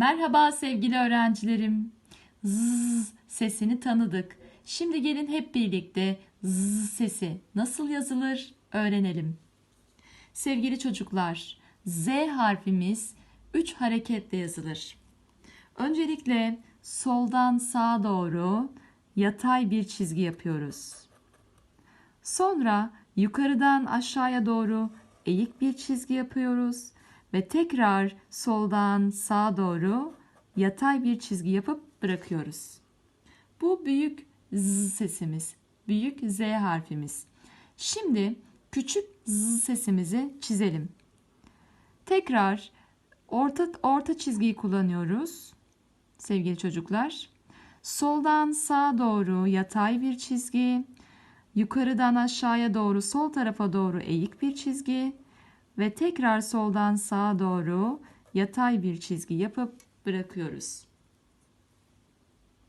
Merhaba sevgili öğrencilerim. Zzz sesini tanıdık. Şimdi gelin hep birlikte zzz sesi nasıl yazılır öğrenelim. Sevgili çocuklar, Z harfimiz 3 hareketle yazılır. Öncelikle soldan sağa doğru yatay bir çizgi yapıyoruz. Sonra yukarıdan aşağıya doğru eğik bir çizgi yapıyoruz ve tekrar soldan sağa doğru yatay bir çizgi yapıp bırakıyoruz. Bu büyük z sesimiz, büyük z harfimiz. Şimdi küçük z sesimizi çizelim. Tekrar orta orta çizgiyi kullanıyoruz. Sevgili çocuklar, soldan sağa doğru yatay bir çizgi, yukarıdan aşağıya doğru sol tarafa doğru eğik bir çizgi ve tekrar soldan sağa doğru yatay bir çizgi yapıp bırakıyoruz.